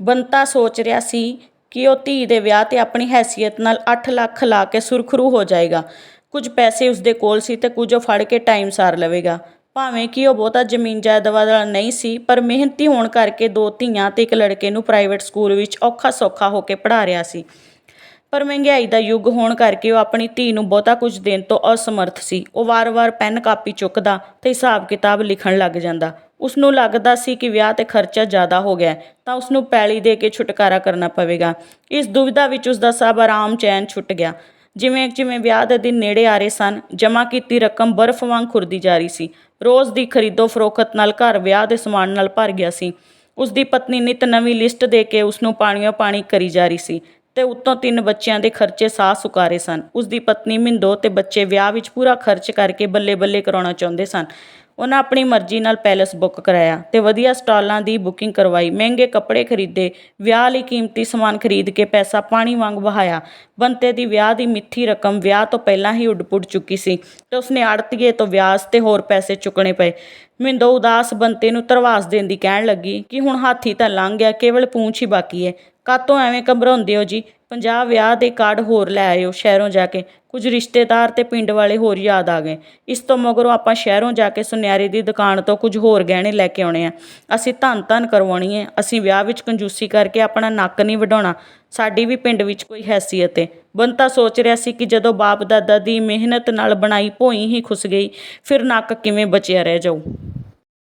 ਬੰਤਾ ਸੋਚ ਰਿਹਾ ਸੀ ਕਿ ਉਹ ਧੀ ਦੇ ਵਿਆਹ 'ਤੇ ਆਪਣੀ ਹੈਸੀਅਤ ਨਾਲ 8 ਲੱਖ ਲਾ ਕੇ ਸੁਰਖਰੂ ਹੋ ਜਾਏਗਾ। ਕੁਝ ਪੈਸੇ ਉਸਦੇ ਕੋਲ ਸੀ ਤੇ ਕੁਝ ਉਹ ਫੜ ਕੇ ਟਾਈਮ ਸਾਰ ਲਵੇਗਾ। ਭਾਵੇਂ ਕਿ ਉਹ ਬਹੁਤਾ ਜ਼ਮੀਨ ਜਾਇਦਾਦ ਵਾਲਾ ਨਹੀਂ ਸੀ, ਪਰ ਮਿਹਨਤੀ ਹੋਣ ਕਰਕੇ ਦੋ ਧੀਆਂ ਤੇ ਇੱਕ ਲੜਕੇ ਨੂੰ ਪ੍ਰਾਈਵੇਟ ਸਕੂਲ ਵਿੱਚ ਔਖਾ ਸੌਖਾ ਹੋ ਕੇ ਪੜ੍ਹਾ ਰਿਹਾ ਸੀ। ਪਰ ਮਹਿੰਗਾਈ ਦਾ ਯੁੱਗ ਹੋਣ ਕਰਕੇ ਉਹ ਆਪਣੀ ਧੀ ਨੂੰ ਬਹੁਤਾ ਕੁਝ ਦੇਣ ਤੋਂ ਅਸਮਰਥ ਸੀ। ਉਹ ਵਾਰ-ਵਾਰ ਪੈਨ ਕਾਪੀ ਚੁੱਕਦਾ ਤੇ ਹਿਸਾਬ ਕਿਤਾਬ ਲਿਖਣ ਲੱਗ ਜਾਂਦਾ। ਉਸ ਨੂੰ ਲੱਗਦਾ ਸੀ ਕਿ ਵਿਆਹ ਤੇ ਖਰਚਾ ਜ਼ਿਆਦਾ ਹੋ ਗਿਆ ਤਾਂ ਉਸ ਨੂੰ ਪੈਲੀ ਦੇ ਕੇ ਛੁਟਕਾਰਾ ਕਰਨਾ ਪਵੇਗਾ। ਇਸ ਦੁਵਿਧਾ ਵਿੱਚ ਉਸ ਦਾ ਸਭ ਆਰਾਮ ਚੈਨ ਛੁੱਟ ਗਿਆ। ਜਿਵੇਂ ਜਿਵੇਂ ਵਿਆਹ ਦੇ ਦਿਨ ਨੇੜੇ ਆ ਰਹੇ ਸਨ, ਜਮ੍ਹਾਂ ਕੀਤੀ ਰਕਮ ਬਰਫ਼ ਵਾਂਗ ਖੁਰਦੀ ਜਾ ਰਹੀ ਸੀ। ਰੋਜ਼ ਦੀ ਖਰੀਦੋ ਫਰੋਖਤ ਨਾਲ ਘਰ ਵਿਆਹ ਦੇ ਸਮਾਨ ਨਾਲ ਭਰ ਗਿਆ ਸੀ। ਉਸ ਦੀ ਪਤਨੀ ਨਿਤ ਨਵੀਂ ਲਿਸਟ ਦੇ ਕੇ ਉਸ ਨੂੰ ਪਾਣੀਓ ਪਾਣੀ ਕਰੀ ਜਾ ਰਹੀ ਸੀ ਤੇ ਉੱਤੋਂ ਤਿੰਨ ਬੱਚਿਆਂ ਦੇ ਖਰਚੇ ਸਾਹ ਸੁਕਾਰੇ ਸਨ। ਉਸ ਦੀ ਪਤਨੀ ਮਿੰਦੋ ਤੇ ਬੱਚੇ ਵਿਆਹ ਵਿੱਚ ਪੂਰਾ ਖਰਚ ਕਰਕੇ ਬੱਲੇ ਬੱਲੇ ਕਰਾਉਣਾ ਚਾਹੁੰਦੇ ਸਨ। ਉਹਨਾਂ ਆਪਣੀ ਮਰਜ਼ੀ ਨਾਲ ਪੈਲਸ ਬੁੱਕ ਕਰਾਇਆ ਤੇ ਵਧੀਆ ਸਟਾਲਾਂ ਦੀ ਬੁਕਿੰਗ ਕਰਵਾਈ, ਮਹਿੰਗੇ ਕੱਪੜੇ ਖਰੀਦੇ, ਵਿਆਹ ਲਈ ਕੀਮਤੀ ਸਮਾਨ ਖਰੀਦ ਕੇ ਪੈਸਾ ਪਾਣੀ ਵਾਂਗ ਵਹਾਇਆ। ਬੰਤੇ ਦੀ ਵਿਆਹ ਦੀ ਮਿੱਥੀ ਰਕਮ ਵਿਆਹ ਤੋਂ ਪਹਿਲਾਂ ਹੀ ਉੱਡ-ਪੁੱਡ ਚੁੱਕੀ ਸੀ ਤੇ ਉਸਨੇ ਆੜਤੀਏ ਤੋਂ ਵਿਆਜ ਤੇ ਹੋਰ ਪੈਸੇ ਚੁੱਕਣੇ ਪਏ। ਮਿੰਦੋ ਉਦਾਸ ਬੰਤੇ ਨੂੰ ਧਰਵਾਸ ਦੇਣ ਦੀ ਕਹਿਣ ਲੱਗੀ ਕਿ ਹੁਣ ਹਾਥੀ ਤਾਂ ਲੰਘ ਗਿਆ, ਕੇਵਲ ਪੂੰਛ ਹੀ ਬਾਕੀ ਹੈ। ਕਾਤੋਂ ਐਵੇਂ ਘਬਰਾਉਂਦੇ ਹੋ ਜੀ? 50 ਵਿਆਹ ਦੇ ਕਾਰਡ ਹੋਰ ਲੈ ਆਇਓ ਸ਼ਹਿਰੋਂ ਜਾ ਕੇ। ਕੁਝ ਰਿਸ਼ਤੇਦਾਰ ਤੇ ਪਿੰਡ ਵਾਲੇ ਹੋਰ ਯਾਦ ਆ ਗਏ। ਇਸ ਤੋਂ ਮਗਰੋਂ ਆਪਾਂ ਸ਼ਹਿਰੋਂ ਜਾ ਕੇ ਸੁਨਿਆਰੇ ਦੀ ਦੁਕਾਨ ਤੋਂ ਕੁਝ ਹੋਰ ਗਹਿਣੇ ਲੈ ਕੇ ਆਉਣੇ ਆ। ਅਸੀਂ ਧੰਨ ਧੰਨ ਕਰਵਾਉਣੀ ਹੈ। ਅਸੀਂ ਵਿਆਹ ਵਿੱਚ ਕੰਜੂਸੀ ਕਰਕੇ ਆਪਣਾ ਨੱਕ ਨਹੀਂ ਵਢਾਉਣਾ ਸਾਡੀ ਵੀ ਪਿੰਡ ਵਿੱਚ ਕੋਈ ਹੈਸੀਅਤ ਹੈ ਬੰਤਾ ਸੋਚ ਰਿਹਾ ਸੀ ਕਿ ਜਦੋਂ ਬਾਪ ਦਾਦਾ ਦੀ ਮਿਹਨਤ ਨਾਲ ਬਣਾਈ ਭੋਈ ਹੀ ਖੁੱਸ ਗਈ, ਫਿਰ ਨੱਕ ਕਿਵੇਂ ਬਚਿਆ ਰਹਿ ਜਾਊ।